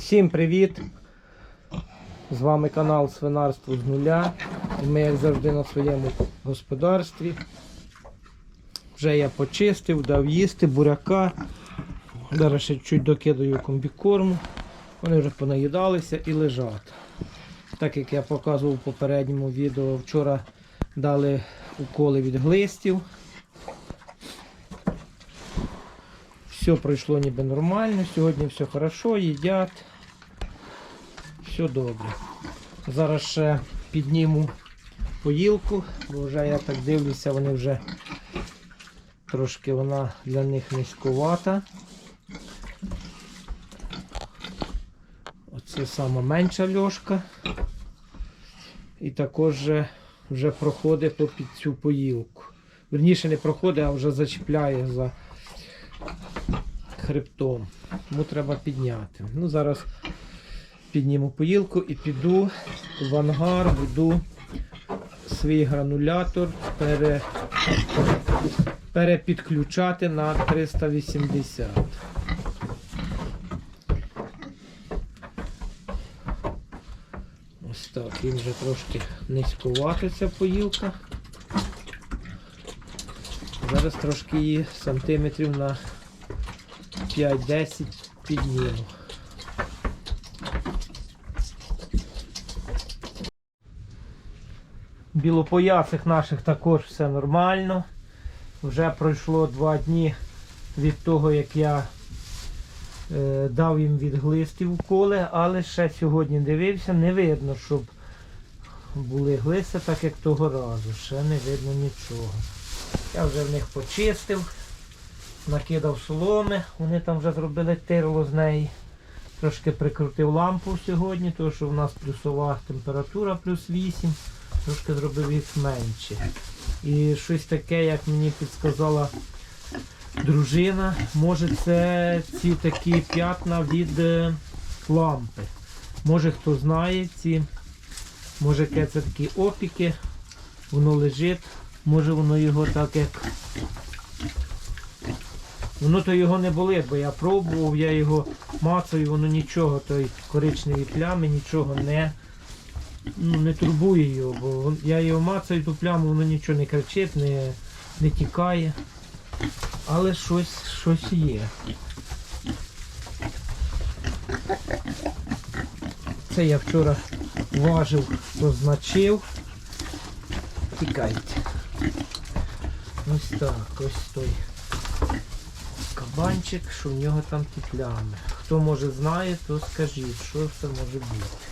Всім привіт! З вами канал Свинарство з нуля. І ми, як завжди, на своєму господарстві. Вже я почистив, дав їсти буряка. Зараз ще чуть докидаю комбікорму. Вони вже понаїдалися і лежать. Так як я показував в попередньому відео, вчора дали уколи від глистів. Все пройшло ніби нормально, сьогодні все хорошо, їдять. Все добре. Зараз ще підніму поїлку, бо вже я так дивлюся, вони вже трошки вона для них низьковата. Оце сама менша льошка. І також вже, вже проходить під цю поїлку. Верніше не проходить, а вже зачіпляє за хребтом. Тому треба підняти. Ну, зараз підніму поїлку і піду в ангар, буду свій гранулятор пере, перепідключати на 380. Ось так, він вже трошки низькувати ця поїлка. Зараз трошки її сантиметрів на 5-10 підніму. Білопоясих наших також все нормально. Вже пройшло два дні від того, як я е, дав їм від глистів уколи, але ще сьогодні дивився, не видно, щоб були глисти, так як того разу. Ще не видно нічого. Я вже в них почистив накидав соломи, вони там вже зробили тирло з неї. Трошки прикрутив лампу сьогодні, тому що в нас плюсова температура плюс 8, трошки зробив їх менше. І щось таке, як мені підсказала дружина, може це ці такі п'ятна від е, лампи. Може хто знає ці, може це такі опіки, воно лежить, може воно його так як Воно то його не болить, бо я пробував, я його мацаю, воно нічого, той коричневі плями, нічого не ну, не турбує його, бо я його мацаю, ту пляму, воно нічого не кричить, не, не тікає. Але щось, щось є. Це я вчора важив, позначив. Тікайте. Ось так, ось той кабанчик, що в нього там ті плями. Хто може знає, то скажіть, що це може бути.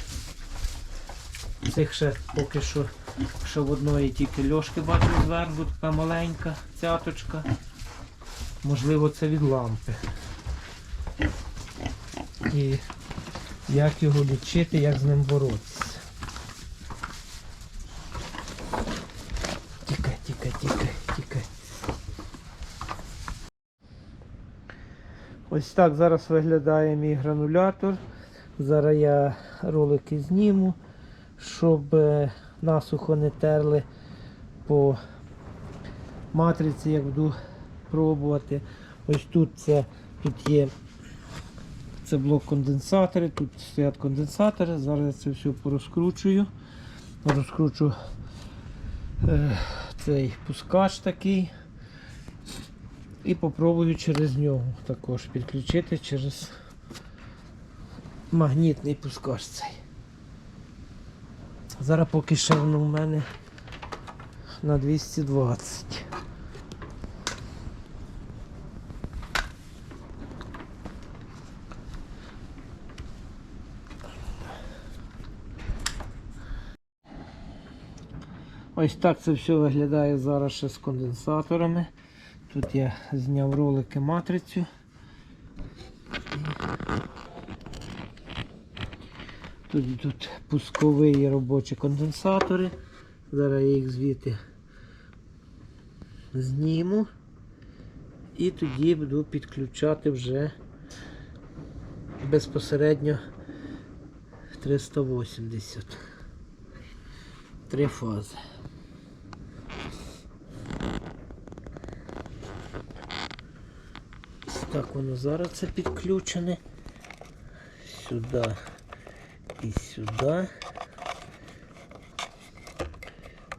Цих ще поки що ще в одної тільки льошки бачу зверху, така маленька цяточка. Можливо, це від лампи. І як його лічити, як з ним боротися. Тікай, тікай, тікай, тікай. Ось так зараз виглядає мій гранулятор. Зараз я ролики зніму, щоб е, насухо не терли по матриці, як буду пробувати. Ось тут це тут є це блок конденсатори, тут стоять конденсатори. Зараз я це все порозкручую. Розкручу е, цей пускач такий. І попробую через нього також підключити через магнітний пускач цей. Зараз поки ще воно в мене на 220. Ось так це все виглядає зараз ще з конденсаторами. Тут я зняв ролики матрицю. Тут тут пускові і робочі конденсатори. Зараз я їх звідти зніму і тоді буду підключати вже безпосередньо 380. Три фази. Так воно зараз це підключене. сюди, і сюди.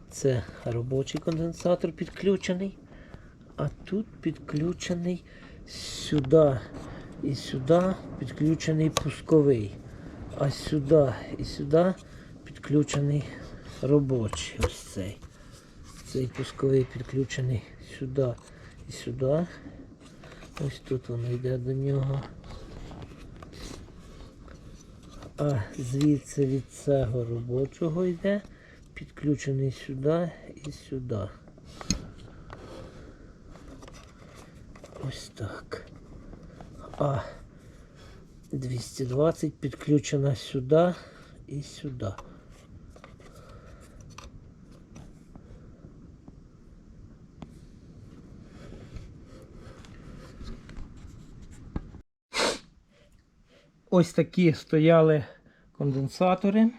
Це робочий конденсатор підключений. А тут підключений сюди і сюди підключений пусковий. А сюди і сюди підключений робочий. Ось цей. Цей пусковий підключений сюди і сюди. Ось тут воно йде до нього. А звідси від цього робочого йде підключений сюди і сюди. Ось так. А 220 підключена сюди і сюди. Ось такі стояли конденсатори.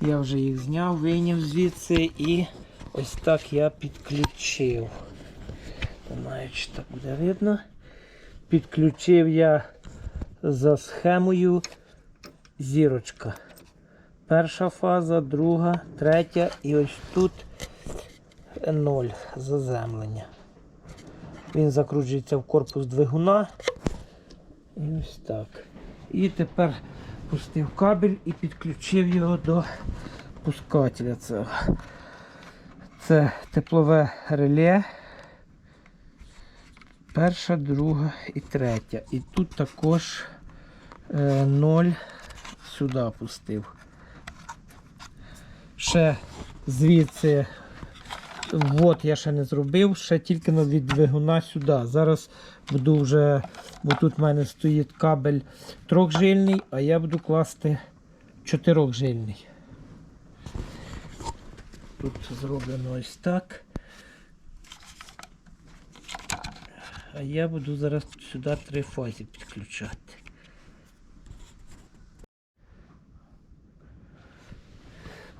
Я вже їх зняв, вийняв звідси і ось так я підключив. Не знаю, чи так буде видно. Підключив я за схемою зірочка. Перша фаза, друга, третя і ось тут ноль заземлення. Він закручується в корпус двигуна. І ось так. І тепер пустив кабель і підключив його до пускателя цього. Це теплове реле. Перша, друга і третя. І тут також е, 0 сюди пустив. Ще звідси ввод я ще не зробив, ще тільки від двигуна сюди. Зараз буду вже, бо тут в мене стоїть кабель трьохжильний, а я буду класти чотирьохжильний. Тут зроблено ось так. А я буду зараз сюди три фази підключати.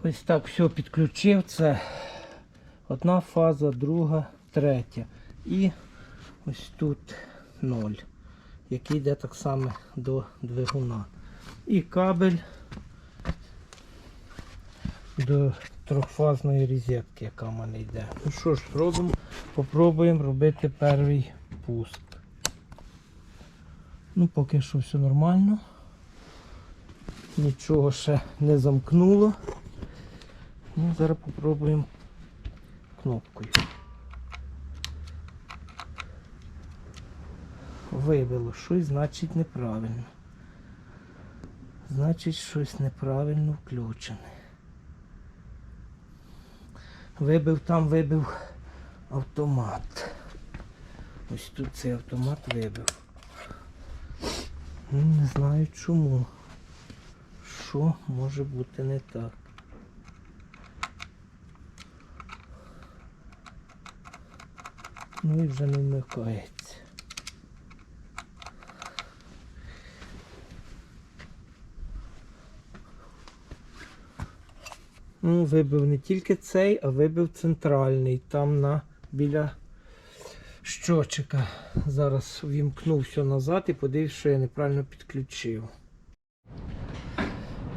Ось так все підключив. Це одна фаза, друга, третя. І ось тут ноль, який йде так само до двигуна. І кабель до трьохфазної розетки, яка в мене йде. Ну що ж, робимо, попробуємо робити перший пуск. Ну, поки що все нормально. Нічого ще не замкнуло. Ну, зараз попробуємо кнопкою. Вибило щось, значить неправильно. Значить щось неправильно включене. Вибив там, вибив автомат. Ось тут цей автомат вибив. Не знаю чому. Що може бути не так. Ну і вже не вмикається. Ну, вибив не тільки цей, а вибив центральний, там на біля щочика. Зараз вімкнув все назад і подивився, що я неправильно підключив.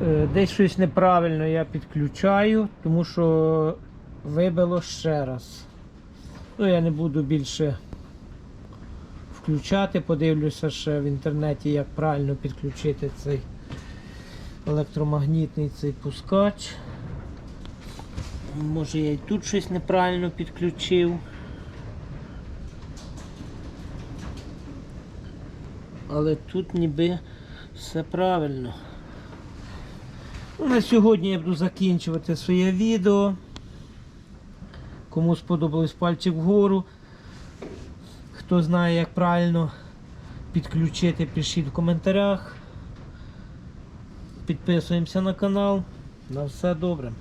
Е, Десь щось неправильно я підключаю, тому що вибило ще раз. Ну, я не буду більше включати, подивлюся ще в інтернеті, як правильно підключити цей електромагнітний цей пускач. Може я і тут щось неправильно підключив. Але тут ніби все правильно. Ну, на сьогодні я буду закінчувати своє відео. Кому сподобалось пальчик вгору. Хто знає, як правильно підключити, пишіть в коментарях. Підписуємося на канал. На все добре.